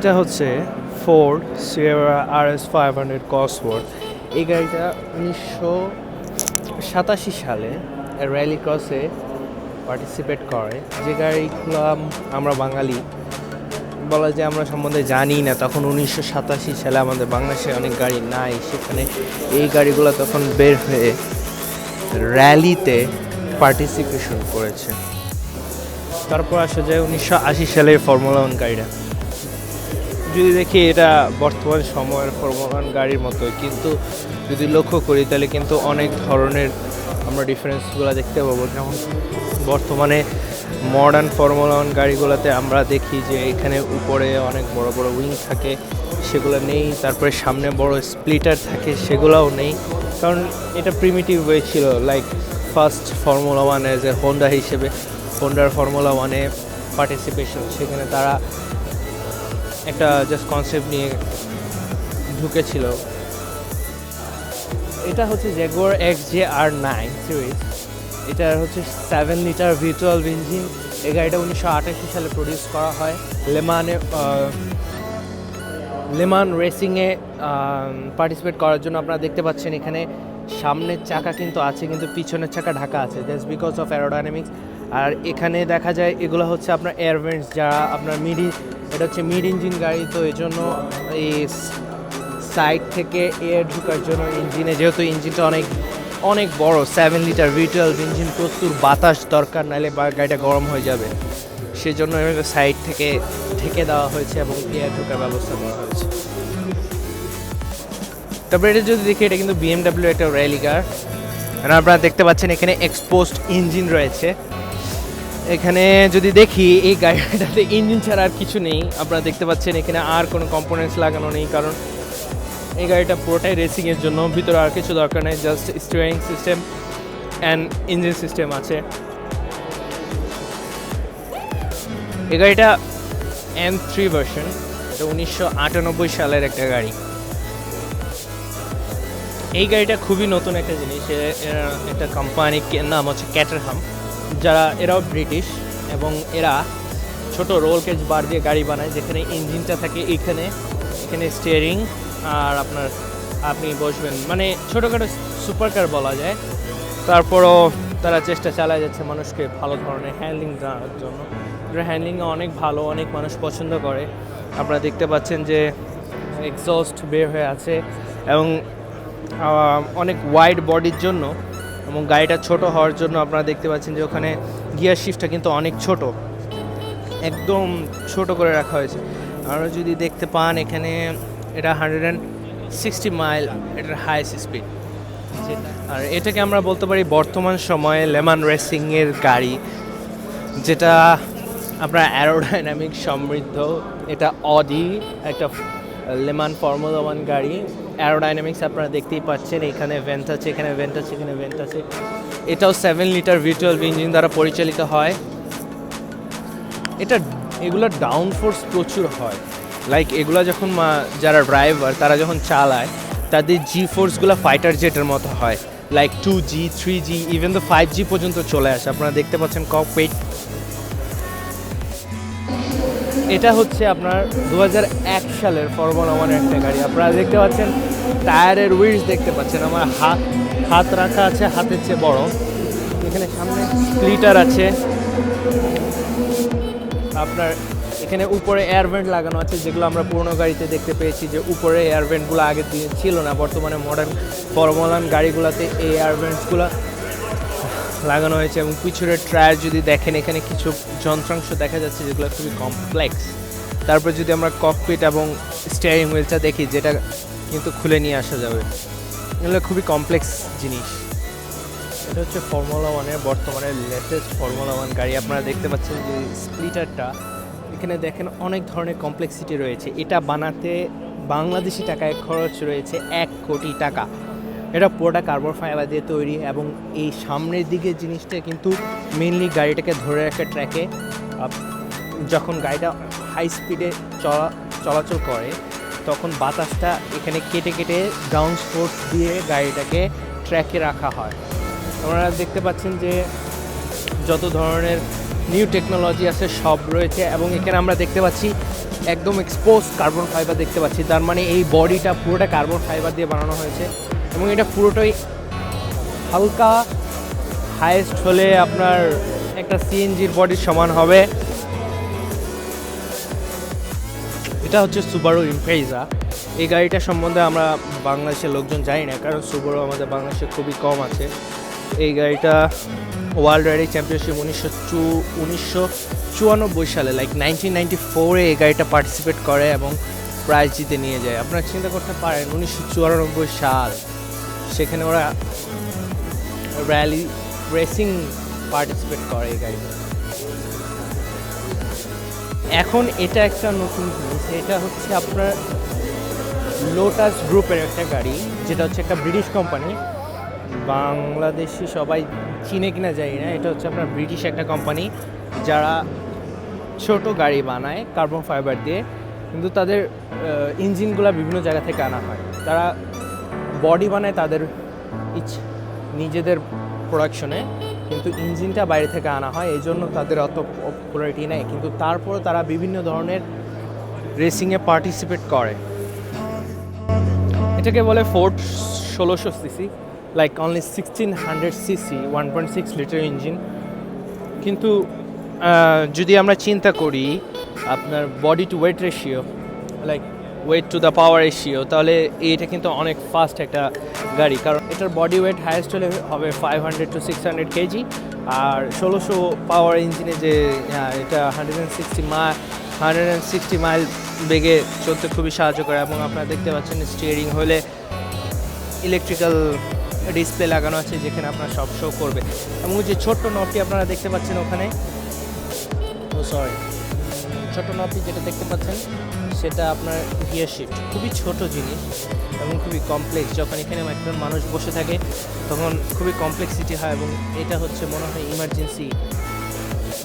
এটা হচ্ছে Ford Sierra R S five hundred Cosworth এই গাড়িটা উনিশশো সাতাশি সালে র্যালি ক্রসে পার্টিসিপেট করে। যে গাড়িগুলো আমরা বাঙালি, বলা যায় আমরা সম্বন্ধে জানি না, তখন উনিশশো সাতাশি সালে আমাদের বাংলাদেশে অনেক গাড়ি নাই, সেখানে এই গাড়িগুলো তখন বের হয়ে র্যালিতে পার্টিসিপেশন করেছে। তারপর আসা যায় উনিশশো আশি সালের ফর্মুলা ওয়ান গাড়িটা। যদি দেখি এটা বর্তমান সময়ের ফর্মুলা ওয়ান গাড়ির মতো কিন্তু যদি লক্ষ্য করি তাহলে কিন্তু অনেক ধরনের আমরা ডিফারেন্সগুলো দেখতে পাবো। যেমন বর্তমানে মডার্ন ফর্মুলা ওয়ান গাড়িগুলোতে আমরা দেখি যে এখানে উপরে অনেক বড় বড় উইং থাকে, সেগুলো নেই। তারপরে সামনে বড় স্প্লিটার থাকে, সেগুলোও নেই। কারণ এটা প্রিমিটিভ ওয়ে ছিল like first formula one as a Honda হিসেবে। হোন্ডার ফর্মুলা ওয়ানে পার্টিসিপেশন সেখানে তারা একটা জাস্ট কনসেপ্ট নিয়ে ঢুকেছিল। এটা হচ্ছে Jaguar X J R nine series এটা হচ্ছে সেভেন লিটার ভির্চুয়াল ইঞ্জিন এই গাড়িটা উনিশশো আটাশি সালে প্রডিউস করা হয়। লেমানে লেমান রেসিংয়ে পার্টিসিপেট করার জন্য আপনারা দেখতে পাচ্ছেন এখানে সামনের চাকা কিন্তু আছে, কিন্তু পিছনের চাকা ঢাকা আছে। দ্যাটস বিকজ অফ অ্যারোডাইনামিক্স আর এখানে দেখা যায় এগুলো হচ্ছে আপনার এয়ারভেন্টস যারা আপনার মিডি এটা হচ্ছে মিড ইঞ্জিন গাড়ি, তো এই জন্য এই সাইড থেকে এয়ার ঢুকার জন্য ইঞ্জিনে যেহেতু ইঞ্জিনটা অনেক অনেক বড় সেভেন লিটার ভিটুয়াল ইঞ্জিন প্রচুর বাতাস দরকার, নাহলে বা গাড়িটা গরম হয়ে যাবে। সেজন্য সাইড থেকে ঢেকে দেওয়া হয়েছে এবং এয়ার ঢোকার ব্যবস্থা করা হয়েছে। তারপরে এটা যদি দেখি, এটা কিন্তু বিএমডাব্লিউ একটা র্যালি কার আর আপনারা দেখতে পাচ্ছেন, এখানে এক্সপোস্ট ইঞ্জিন রয়েছে। এখানে যদি দেখি, এই গাড়িটাতে ইঞ্জিন ছাড়া আর কিছু নেই। আপনারা দেখতে পাচ্ছেন, এখানে আর কোনো কম্পোনেন্টস লাগানো নেই, কারণ এই গাড়িটা পুরোটাই রেসিংয়ের জন্য। ভিতরে আর কিছু দরকার নেই just steering system and engine system আছে। এই গাড়িটা এম থ্রি ভার্সন এটা উনিশশো আটানব্বই সালের একটা গাড়ি। এই গাড়িটা খুবই নতুন একটা জিনিস। একটা কোম্পানি নাম হচ্ছে ক্যাটারহাম যারা এরাও ব্রিটিশ এবং এরা ছোট রোল কেজ বার দিয়ে গাড়ি বানায়, যেখানে ইঞ্জিনটা থাকে এখানে এখানে স্টিয়ারিং আর আপনার আপনি বসবেন। মানে ছোটোখাটো সুপার কার বলা যায়। তারপরও তারা চেষ্টা চালায় যাচ্ছে মানুষকে ভালো ধরনের হ্যান্ডলিং দেওয়ার জন্য। হ্যান্ডলিং অনেক ভালো, অনেক মানুষ পছন্দ করে। আপনারা দেখতে পাচ্ছেন যে এক্সস্ট বের হয়ে আছে এবং অনেক ওয়াইড বডির জন্য এবং গাড়িটা ছোট হওয়ার জন্য আপনারা দেখতে পাচ্ছেন যে ওখানে গিয়ার শিফটটা কিন্তু অনেক ছোট। একদম ছোট করে রাখা হয়েছে। আরও যদি দেখতে পান এখানে, এটা হান্ড্রেড অ্যান্ড সিক্সটি মাইল এটার হাইস্ট স্পিড আর এটাকে আমরা বলতে পারি বর্তমান সময়ে লেমান রেসিংয়ের গাড়ি, যেটা আপনার অ্যারোডাইনামিক সমৃদ্ধ, এটা অডি একটা লেমান ফর্মুলা ওয়ান গাড়ি। অ্যারোডাইনামিক্স আপনারা দেখতেই পাচ্ছেন, এখানে ভেন্ট আছে, এখানে ভেন্ট আছে, এখানে ভেন্ট আছে। এটাও সেভেন লিটার ভির্চুয়াল ইঞ্জিন দ্বারা পরিচালিত হয়। এটা এগুলোর ডাউন ফোর্স প্রচুর হয়। লাইক এগুলো যখন যারা ড্রাইভার তারা যখন চালায়, তাদের জি ফোর্সগুলো ফাইটার জেটের মতো হয়। Like two G three G even তো ফাইভ জি পর্যন্ত চলে আসে। আপনারা দেখতে পাচ্ছেন ককপিট এটা হচ্ছে আপনার দু সালের ফর্মুলা ওয়ানের একটা গাড়ি। আপনারা দেখতে পাচ্ছেন, টায়ারের উইলস দেখতে পাচ্ছেন। আমার হাত হাত রাখা আছে, হাতের চেয়ে বড়। এখানে সামনে স্প্লিটার আছে। আপনার এখানে উপরে এয়ারভেন্ট লাগানো আছে, যেগুলো আমরা পুরোনো গাড়িতে দেখতে পেয়েছি যে উপরে এয়ারভেন্টগুলো আগের দিনে ছিল না। বর্তমানে মডার্ন ফর্মুলান গাড়িগুলোতে এই এয়ারভেন্টসগুলো লাগানো হয়েছে এবং পিছনের ট্রায়ার যদি দেখেন, এখানে কিছু যন্ত্রাংশ দেখা যাচ্ছে যেগুলো খুবই কমপ্লেক্স তারপর যদি আমরা ককপিট এবং স্টিয়ারিং হুইলটা দেখি, যেটা কিন্তু খুলে নিয়ে আসা যাবে। এগুলো খুবই কমপ্লেক্স জিনিস। এটা হচ্ছে ফর্মুলা ওয়ানের বর্তমানে লেটেস্ট ফর্মুলা ওয়ান গাড়ি। আপনারা দেখতে পাচ্ছেন যে স্প্লিটারটা এখানে দেখেন অনেক ধরনের কমপ্লেক্সিটি রয়েছে। এটা বানাতে বাংলাদেশি টাকায় খরচ রয়েছে এক কোটি টাকা। এটা পুরোটা কার্বন ফাইবার দিয়ে তৈরি এবং এই সামনের দিকে জিনিসটা কিন্তু মেনলি গাড়িটাকে ধরে রাখা ট্র্যাকে যখন গাড়িটা হাই স্পিডে চলা, চলাচল করে, তখন বাতাসটা এখানে কেটে কেটে গ্রাউন্ড ফোর্স দিয়ে গাড়িটাকে ট্র্যাকে রাখা হয়। আপনারা দেখতে পাচ্ছেন যে যত ধরনের নিউ টেকনোলজি আছে সব রয়েছে এবং এখানে আমরা দেখতে পাচ্ছি একদম এক্সপোজ কার্বন ফাইবার দেখতে পাচ্ছি। তার মানে এই বডিটা পুরোটা কার্বন ফাইবার দিয়ে বানানো হয়েছে। এবং এটা পুরোটাই হালকা হাইয়েস্ট হলে আপনার একটা সিএনজির বডির সমান হবে। এটা হচ্ছে সুবারু ইমপ্রেজা এই গাড়িটা সম্বন্ধে আমরা বাংলাদেশের লোকজন জানি না, কারণ সুবারু আমাদের বাংলাদেশে খুবই কম আছে। এই গাড়িটা ওয়ার্ল্ড রাইডিং চ্যাম্পিয়নশিপ উনিশশো চু, উনিশশো চুয়ানব্বই সালে লাইক নাইনটিন নাইনটি ফোরে এই গাড়িটা পার্টিসিপেট করে এবং প্রাইজ জিতে নিয়ে যায়। আপনারা চিন্তা করতে পারেন, উনিশশো চুরানব্বই সাল। সেখানে ওরা র্যালি রেসিং পার্টিসিপেট করে এই গাড়িটা এখন এটা একটা নতুন জিনিস, এটা হচ্ছে আপনার লোটাস গ্রুপের একটা গাড়ি, যেটা হচ্ছে একটা ব্রিটিশ কোম্পানি বাংলাদেশি সবাই চিনে কিনা যায় না, এটা হচ্ছে আপনার ব্রিটিশ একটা কোম্পানি যারা ছোট গাড়ি বানায় কার্বন ফাইবার দিয়ে। কিন্তু তাদের ইঞ্জিনগুলো বিভিন্ন জায়গা থেকে আনা হয়। তারা বডি বানায় তাদের ইচ নিজেদের প্রোডাকশনে কিন্তু ইঞ্জিনটা বাইরে থেকে আনা হয় এই জন্য তাদের অত পপুলারিটি নেই। কিন্তু তারপরে তারা বিভিন্ন ধরনের রেসিংয়ে পার্টিসিপেট করে। এটাকে বলে ফোর্ট ষোলোশো CC like only sixteen hundred CC one point six litre engine কিন্তু যদি আমরা চিন্তা করি, আপনার body to weight ratio like weight to the power ratio তাহলে এটা কিন্তু অনেক ফাস্ট একটা গাড়ি। কারণ এটার বডি ওয়েট হাইয়েস্ট হলে হবে five hundred to six hundred KG আর ষোলোশো পাওয়ার ইঞ্জিনে যে এটা হান্ড্রেড অ্যান্ড সিক্সটি মা হান্ড্রেড অ্যান্ড সিক্সটি মাইল বেগে চলতে খুবই সাহায্য করে। এবং আপনারা দেখতে পাচ্ছেন স্টিয়ারিং হলে ইলেকট্রিক্যাল ডিসপ্লে লাগানো আছে, যেখানে আপনার সব শো করবে। এবং যে ছোট্ট নবটি আপনারা দেখতে পাচ্ছেন ওখানে। ও সরি ছোট নবটি যেটা দেখতে পাচ্ছেন সেটা আপনার গিয়ার শিফট খুবই ছোট জিনিস এবং খুবই কমপ্লেক্স যখন এখানে একজন মানুষ বসে থাকে, তখন খুবই কমপ্লেক্সিটি হয় এবং এটা হচ্ছে মনে হয় ইমার্জেন্সি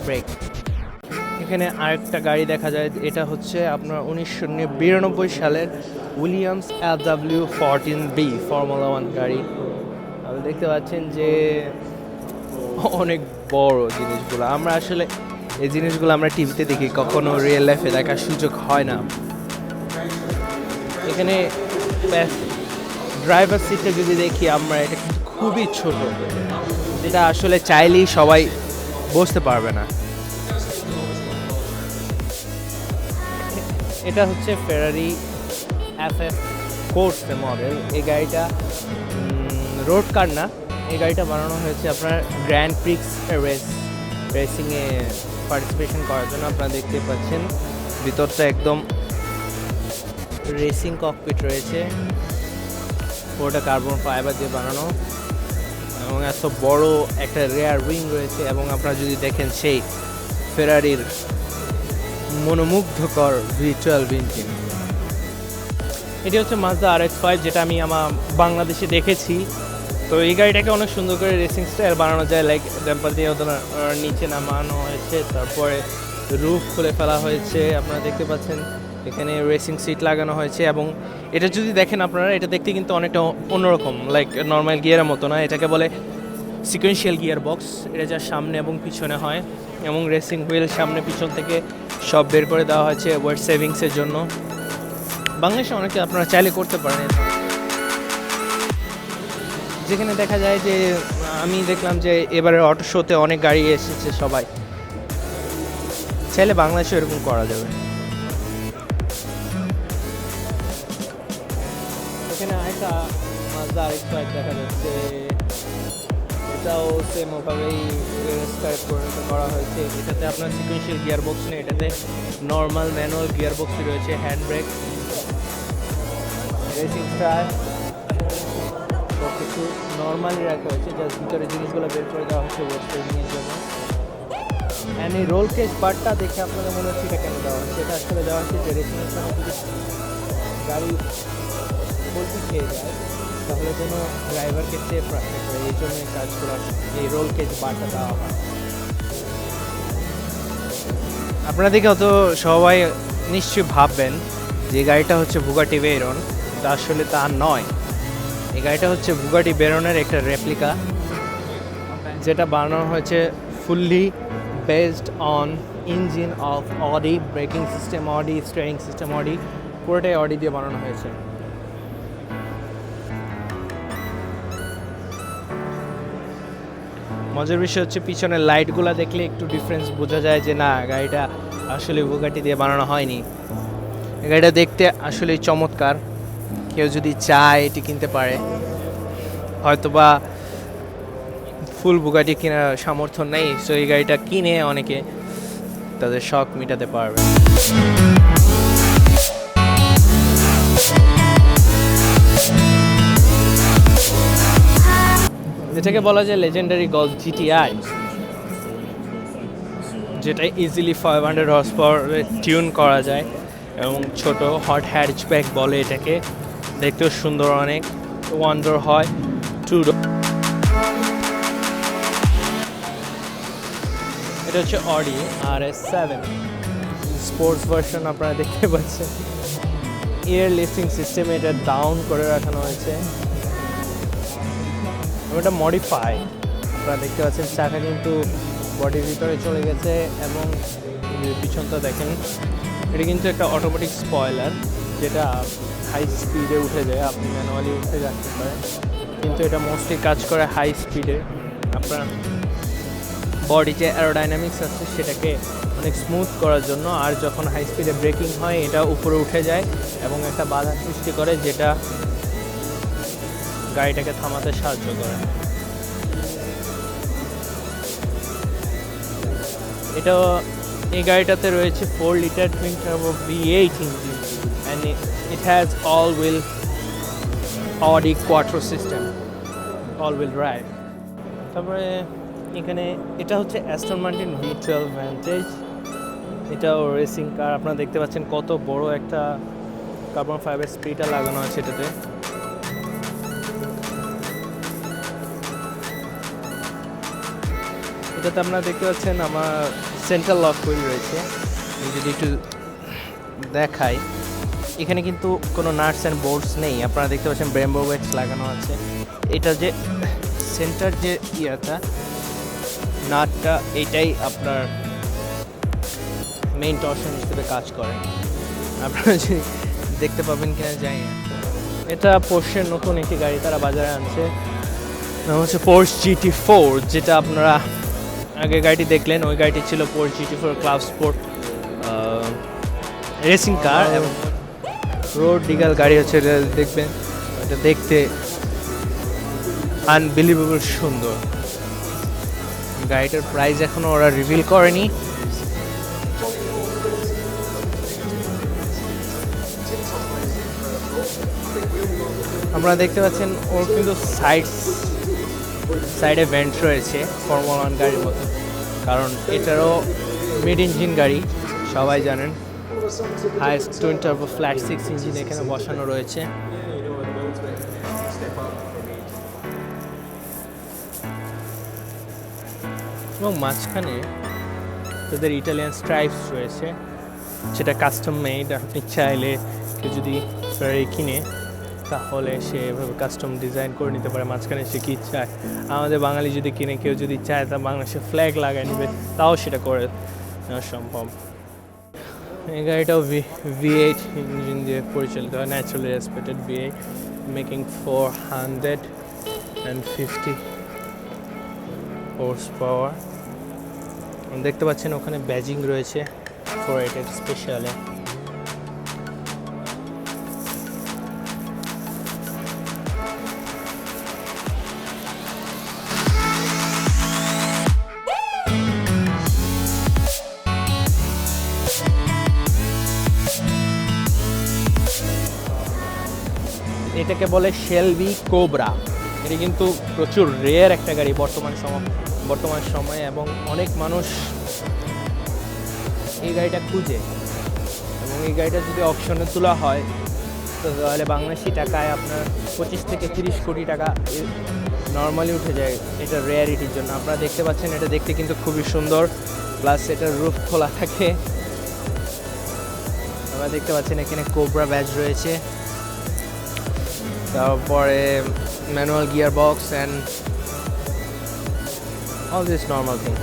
ব্রেক এখানে আরেকটা গাড়ি দেখা যায়, এটা হচ্ছে আপনার উনিশশো বিরানব্বই সালের Williams L W fourteen B, formula one গাড়ি। আপনি দেখতে পাচ্ছেন যে অনেক বড় জিনিসগুলো। আমরা আসলে এই জিনিসগুলো আমরা টিভিতে দেখি, কখনো রিয়েল লাইফে দেখার সুযোগ হয় না। এখানে ড্রাইভার সিটটা যদি দেখি, আমরা এটা খুবই ছোট। যেটা আসলে চাইলেই সবাই বসতে পারবে না। এটা হচ্ছে ফেরারি এফ এফ কোর্সের মডেল এই গাড়িটা রোড কার না। এই গাড়িটা বানানো হয়েছে আপনার গ্র্যান্ড প্রিক্স রেস রেসিংয়ে পার্টিসিপেশন করার জন্য আপনারা দেখতে পাচ্ছেন, ভিতরটা একদম রেসিং ককপিট রয়েছে। পুরোটা কার্বন ফাইবার দিয়ে বানানো। এবং এত বড় একটা রেয়ার উইং রয়েছে এবং আপনারা যদি দেখেন সেই ফেরারির মনোমুগ্ধকর ভিচুয়াল ইঞ্জিন এটি হচ্ছে মাজদা আর এক্স ফাইভ যেটা আমি আমার বাংলাদেশে দেখেছি। তো এই গাড়িটাকে অনেক সুন্দর করে রেসিং স্টাইল বানানো যায় লাইক ড্যাম্পার দিয়ে ওদের নিচে নামানো হয়েছে, তারপরে রুফ খুলে ফেলা হয়েছে, আপনারা দেখতে পাচ্ছেন, এখানে রেসিং সিট লাগানো হয়েছে, এবং এটা যদি দেখেন আপনারা, এটা দেখতে কিন্তু অনেকটা অন্যরকম লাইক নর্মাল গিয়ারের মতো না, এটাকে বলে সিকোয়েন্সিয়াল গিয়ার বক্স এটা যার সামনে এবং পিছনে হয়, এবং রেসিং হুইল সামনে পিছন থেকে সব বের করে দেওয়া হয়েছে ওয়েট সেভিংসের জন্য। বাংলাদেশে অনেকে আপনারা চাইলে করতে পারেন যেখানে দেখা যায় যে, আমি দেখলাম যে এবারে অটো শোতে অনেক গাড়ি এসেছে সবাই। চাইলে বাংলাদেশে এরকম করা যাবে। এখানে আরেকটা মাজদা আরেকটা বাইক দেখা যাচ্ছে। এটাও সেম ওভাবেই পরিণত করা হয়েছে। এটাতে আপনার সিকুয়েন্সিয়াল গিয়ার বক্স নেই, এটাতে নর্মাল ম্যানুয়াল গিয়ার বক্সই রয়েছে হ্যান্ড ব্রেক রেসিং স্টার কিছু নর্মালি রাখা হয়েছে জাস্ট ভিতরে জিনিসগুলো বের করে দেওয়া হচ্ছে ওয়েট ট্রেনিংয়ের জন্য। অ্যান্ড এই রোল কেস পার্টটা দেখে আপনাদের মনে হচ্ছে এটা কেন দেওয়া হচ্ছে? এটা আসলে দেওয়া হচ্ছে যে রেসিংয়ের সময় যদি গাড়ি বলতে খেয়ে যায়, তাহলে কোনো ড্রাইভারকে সেফ রাখতে পারে। এই জন্য এই কাজগুলো এই রোল কেজ বারটা দেওয়া হয় আপনারা দেখে অত সবাই নিশ্চয়ই ভাববেন যে গাড়িটা হচ্ছে বুগাটি বেরন তা আসলে তা নয়। এই গাড়িটা হচ্ছে বুগাটি বেরনের একটা রেপ্লিকা, যেটা বানানো হয়েছে fully based on engine of Audi braking system Audi steering system Audi পুরোটাই অডি দিয়ে বানানো হয়েছে। মজার বিষয় হচ্ছে পিছনের লাইটগুলো দেখলে একটু ডিফারেন্স বোঝা যায় যে না, গাড়িটা আসলে বুগাটি দিয়ে বানানো হয়নি। গাড়িটা দেখতে আসলে চমৎকার। কেউ যদি চায় এটি কিনতে পারে। হয়তোবা ফুল বুগাটি কেনার সামর্থ্য নেই, সো এই গাড়িটা কিনে অনেকে তাদের শখ মেটাতে পারবে। যেটাকে বলা যায় লেজেন্ডারি গল্ফ জিটিআই যেটা ইজিলি ফাইভ হান্ড্রেড হর্স পাওয়ারে টিউন করা যায় এবং ছোট হট হ্যাচব্যাক বলে এটাকে। দেখতেও সুন্দর অনেক। ওয়ান্ডার হয়। টু এটা হচ্ছে Audi R S seven sports version আপনারা দেখতে পাচ্ছেন। এয়ার লিফটিং সিস্টেম এটা ডাউন করে রাখানো হয়েছে। এটা মডিফাই আপনারা দেখতে পাচ্ছেন, চাকা কিন্তু বডির ভিতরে চলে গেছে এবং পিছনটা দেখেন। এটা কিন্তু একটা অটোমেটিক স্পয়লার যেটা হাই স্পিডে উঠে যায়, আপনি ম্যানুয়ালি উঠে যাচ্ছে পারেন কিন্তু এটা মোস্টলি কাজ করে হাই স্পিডে আপনার বডি যে অ্যারোডাইনামিক্স আছে, সেটাকে অনেক স্মুথ করার জন্য আর যখন হাই স্পিডে ব্রেকিং হয়, এটা উপরে উঠে যায় এবং একটা বাধা সৃষ্টি করে যেটা গাড়িটাকে থামাতে সাহায্য করে। এটা এই গাড়িটাতে রয়েছে four litre twin V eight engine and all wheel Audi quattro system all wheel drive তারপরে এখানে এটা হচ্ছে Aston Martin V twelve Vantage এটাও রেসিং কার আপনারা দেখতে পাচ্ছেন কত বড় একটা কার্বন ফাইবার স্প্রিটার লাগানো আছে এটাতে। এটাতে আপনারা দেখতে পাচ্ছেন আমার সেন্ট্রাল লক হুইল রয়েছে। যদি একটু দেখাই। এখানে কিন্তু কোনো নাটস অ্যান্ড বোর্ডস নেই। আপনারা দেখতে পাচ্ছেন ব্রেম্বো ওয়েক্স লাগানো আছে। এটা যে সেন্টার যে ইয়াটা, নাটটা, এটাই আপনার মেইন টর্শন হিসেবে কাজ করে। আপনারা যদি দেখতে পাবেন কিনা জানি না। এটা পোর্শের নতুন একটি গাড়ি তারা বাজারে আনছে। নাম হচ্ছে পোর্স জিটি ফোর যেটা আপনারা আগে গাড়িটি দেখলেন। ওই গাড়িটি ছিল Porsche GT four club sport racing car এবং রোড ডিগাল গাড়ি হচ্ছে দেখবেন। এটা দেখতে আনবিলিভেবল সুন্দর। গাড়িটার প্রাইস এখনও ওরা রিভিল করেনি। আমরা দেখতে পাচ্ছেন, ওর কিন্তু সাইড সাইডে ভেন্ট রয়েছে ফর্মুলা গাড়ির মতো। কারণ এটারও মিড ইঞ্জিন গাড়ি, সবাই জানেন। Highest turbo flat six engine এখানে বসানো রয়েছে। এবং মাঝখানে তাদের ইটালিয়ান স্ট্রাইপস রয়েছে, সেটা কাস্টম মেড আপনি চাইলে কেউ যদি কিনে, তাহলে সে এভাবে কাস্টম ডিজাইন করে নিতে পারে। মাঝখানে সে কী চায়? আমাদের বাঙালি যদি কিনে, কেউ যদি চায়, তা বাংলাদেশে ফ্ল্যাগ লাগায় নেবে, তাও সেটা করে নেওয়া সম্ভব। এই গাড়িটাও ভি ভি এইট ইঞ্জিন দিয়ে পরিচালিত হয় naturally respected V eight making four hundred and fifty horse power দেখতে পাচ্ছেন ওখানে ব্যাজিং রয়েছে। ফোর এইটের স্পেশালে এটাকে বলে শেলবি কোবরা এটি কিন্তু প্রচুর রেয়ার একটা গাড়ি বর্তমান সময়, বর্তমান সময়ে এবং অনেক মানুষ এই গাড়িটা খুঁজে। এবং এই গাড়িটা যদি অপশনে তোলা হয়, তো তাহলে বাংলাদেশি টাকায় আপনার পঁচিশ থেকে তিরিশ কোটি টাকা নর্মালি উঠে যায় এটা রেয়ারিটির জন্য। আপনারা দেখতে পাচ্ছেন এটা দেখতে কিন্তু খুবই সুন্দর প্লাস এটার রুফ খোলা থাকে। আপনারা দেখতে পাচ্ছেন এখানে কোবরা ব্যাচ রয়েছে। তারপরে manual gear box and all this normal thing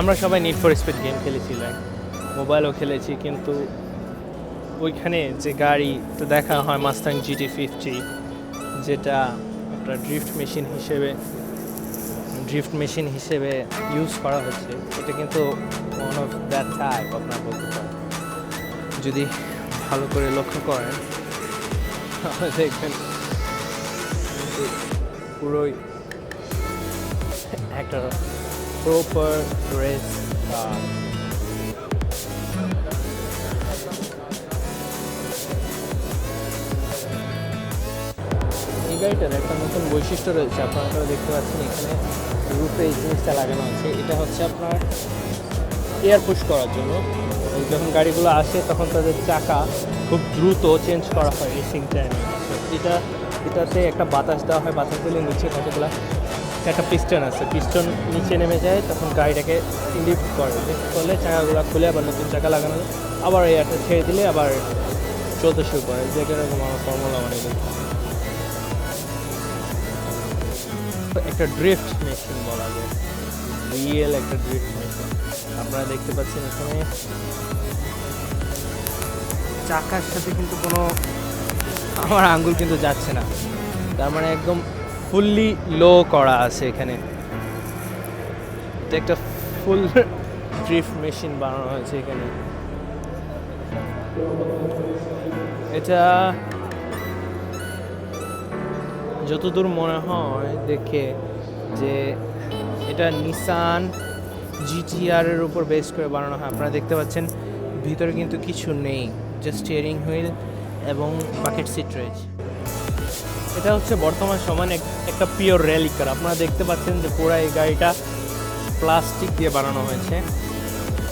আমরা সবাই নিট ফর স্পিড গেম খেলেছিলাম মোবাইলও খেলেছি, কিন্তু ওইখানে যে গাড়ি তো দেখা হয় মাস্তাং জিটি ফিফটি যেটা একটা ড্রিফট মেশিন হিসেবে ড্রিফট মেশিন হিসেবে ইউজ করা হচ্ছে। এটা কিন্তু ওয়ান অফ দ্যাট টাইপ আপনার বলতে পারেন। যদি ভালো করে লক্ষ্য করেন দেখবেন পুরোই একটা প্রপার ড্রেস এই গাড়িটার একটা নতুন বৈশিষ্ট্য রয়েছে, আপনারা দেখতে পাচ্ছেন এখানে রুপে এই জিনিসটা লাগানো আছে। এটা হচ্ছে আপনার এয়ার পুশ করার জন্য। যখন গাড়িগুলো আসে, তখন তাদের চাকা খুব দ্রুত চেঞ্জ করা হয় রেসিং টাইমে এটা, এটাতে একটা বাতাস দেওয়া হয়, বাতাস দিলে নিচে কতগুলো, একটা পিস্টন আছে। পিস্টন নিচে নেমে যায়, তখন গাড়িটাকে লিফট করে। লিফট করলে চাকাগুলো খুলে আবার নতুন চাকা লাগানো আবার এয়ারটা ছেড়ে দিলে আবার চলতে শুরু করে। যে কীরকম আমার ফর্মুলা মানে একটা ড্রিফট মেশিন বলা যায়। রিয়েল একটা ড্রিফট মেশিন আপনারা দেখতে পাচ্ছেন এখানে। চাকার সাথে কিন্তু কোনো আমার আঙ্গুল কিন্তু যাচ্ছে না। তার মানে একদম ফুললি লো করা আছে এখানে। একটা ফুল ড্রিফট মেশিন বানানো হয়েছে এখানে। এটা যতদূর মনে হয় দেখে যে এটা নিসান জিটিআর এর উপর বেস করে বানানো হয়। আপনারা দেখতে পাচ্ছেন, ভিতরে কিন্তু কিছু নেই জাস্ট স্টিয়ারিং হুইল এবং বাকেট সিট রয়েছে। এটা হচ্ছে বর্তমান সময়ে একটা পিওর র্যালি কার আপনারা দেখতে পাচ্ছেন যে পুরো এই গাড়িটা প্লাস্টিক দিয়ে বানানো হয়েছে।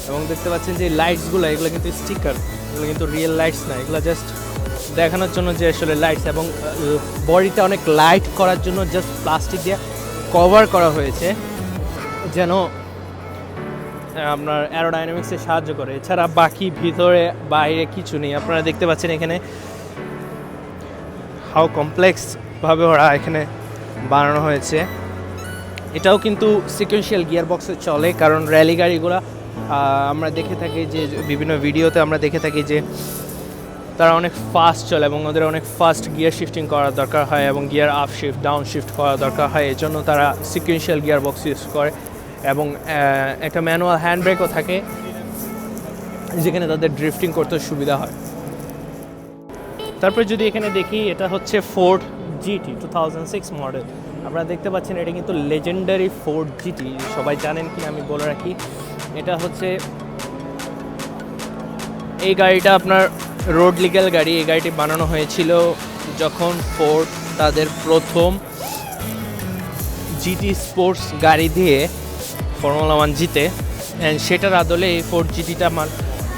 এবং দেখতে পাচ্ছেন যে লাইটসগুলো এগুলো কিন্তু স্টিকার এগুলো কিন্তু রিয়েল লাইটস না, এগুলো জাস্ট দেখানোর জন্য যে আসলে লাইটস এবং বডিটা অনেক লাইট করার জন্য জাস্ট প্লাস্টিক দিয়ে কভার করা হয়েছে, যেন আপনার অ্যারোডাইনামিক্সে সাহায্য করে। এছাড়া বাকি ভিতরে, বাইরে কিছু নেই। আপনারা দেখতে পাচ্ছেন এখানে হাউ কমপ্লেক্স ভাবে ওরা এখানে বানানো হয়েছে। এটাও কিন্তু সিকোয়েন্সিয়াল গিয়ার বক্সে চলে, কারণ র্যালি গাড়িগুলো আমরা দেখে থাকি যে, বিভিন্ন ভিডিওতে আমরা দেখে থাকি যে তারা অনেক ফাস্ট চলে এবং ওদের অনেক ফাস্ট গিয়ার শিফটিং করার দরকার হয় এবং gear up shift down shift করার দরকার হয়। এর জন্য তারা সিকুয়েন্সিয়াল গিয়ার বক্স ইউজ করে এবং একটা ম্যানুয়াল হ্যান্ড ব্রেকও থাকে যেখানে তাদের ড্রিফটিং করতে সুবিধা হয়। তারপরে যদি এখানে দেখি, এটা হচ্ছে Ford GT two thousand six model আপনারা দেখতে পাচ্ছেন এটা কিন্তু লেজেন্ডারি ফোর্ড জিটি সবাই জানেন কি আমি বলে রাখি। এটা হচ্ছে এই গাড়িটা আপনার রোড লিগ্যাল গাড়ি, এই গাড়িটি বানানো হয়েছিল যখন ফোর্ড তাদের প্রথম জিটি স্পোর্টস গাড়ি দিয়ে ফর্মুলা ওয়ান জিতে। অ্যান্ড সেটার আদলে এই ফোর্ড জিটিটা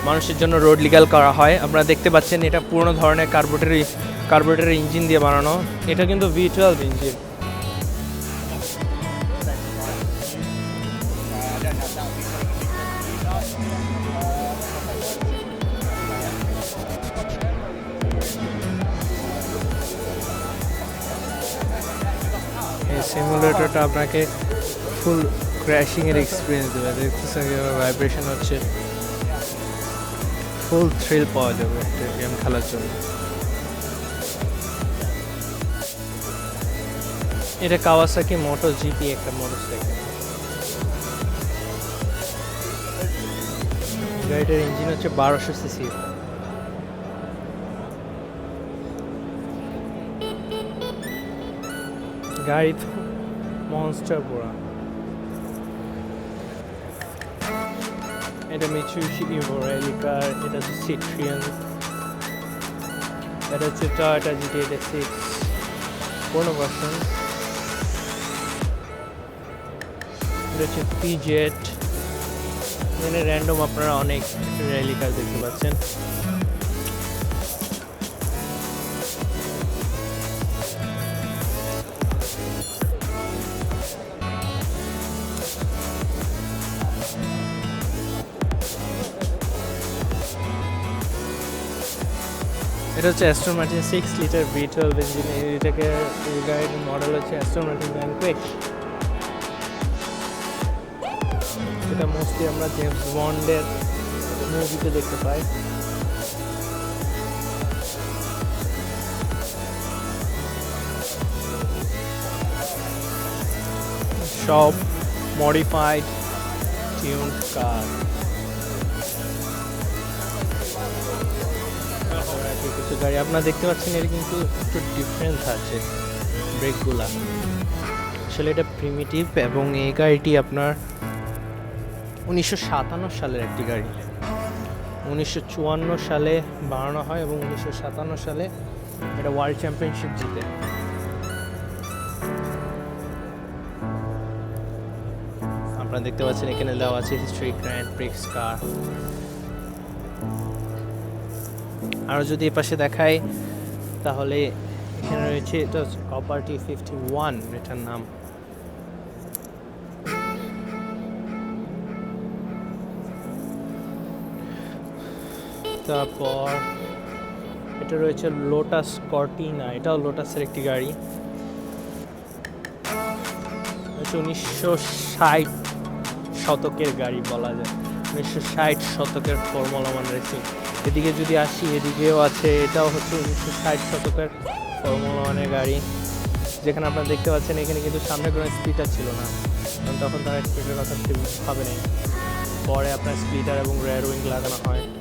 মানুষের জন্য রোড লিগ্যাল করা হয়। আপনারা দেখতে পাচ্ছেন এটা পুরনো ধরনের কার্বোরেটরি কার্বোরেটরি ইঞ্জিন দিয়ে বানানো। এটা কিন্তু ভি টুয়েলভ ইঞ্জিন সিমুলেটরটা আপনাকে ফুল ক্র্যাশিংয়ের এক্সপিরিয়েন্স দেবে। দেখতেছেন কীভাবে ভাইব্রেশন হচ্ছে। ফুল থ্রিল পাওয়া যাবে একটা গেম খেলার জন্য। এটা কাওয়াসাকি মোটো জিপি একটা মোটর সাইকেল গাড়িটার ইঞ্জিন হচ্ছে বারোশো সিসি গাড়ি তো মনস্টার পুরা এটা মিচুশি ইভো র্যালি কার এটা হচ্ছে সিট্রিয়ান এটা হচ্ছে টয়োটা জিটি এটা সিক্স কোনো ভার্সন এটা হচ্ছে পিজেট এখানে র্যান্ডম আপনারা অনেক র্যালি কার দেখতে পাচ্ছেন। এটা হচ্ছে Aston Martin six litre V twelve engine এটাকে গাড়ির মডেল হচ্ছে অ্যাস্ট্রন মার্টিন ব্যাংকুয়েট যেটা মোস্টলি আমরা জেমস বন্ডের মুভিতে দেখতে পাই। সব মডিফাইড টিউন কার কিছু গাড়ি। আপনারা দেখতে পাচ্ছেন এর কিন্তু একটু ডিফারেন্স আছে ব্রেকগুলা আসলে এটা প্রিমিটিভ এবং এই গাড়িটি আপনার উনিশশো সাতান্ন সালের একটি গাড়ি। উনিশশো চুয়ান্ন সালে বানানো হয় এবং উনিশশো সাতান্ন সালে এটা ওয়ার্ল্ড চ্যাম্পিয়নশিপ জিতে। আপনারা দেখতে পাচ্ছেন এখানে দেওয়া আছে হিস্ট্রি গ্র্যান্ড প্রিক্স কার আরও যদি এ পাশে দেখাই, তাহলে এখানে রয়েছে, এটা কপারটি ফিফটি ওয়ান এটার নাম। তারপর এটা রয়েছে লোটাস কর্টিনা এটাও লোটাসের একটি গাড়ি। হচ্ছে উনিশশো ষাট শতকের গাড়ি বলা যায়। উনিশশো ষাট শতকের ফর্মুলা ওয়ান রেসিং এদিকে যদি আসি, এদিকেও আছে। এটাও হচ্ছে উনিশশো ষাট শতকের ফর্মুলা গাড়ি। যেখানে আপনারা দেখতে পাচ্ছেন, এখানে কিন্তু সামনে কোনো স্পিটার ছিল না। কারণ তখন তারা স্পিডের কথা ভাবে নেই পরে আপনার স্পিটার এবং রেয়ার উইং লাগানো হয়।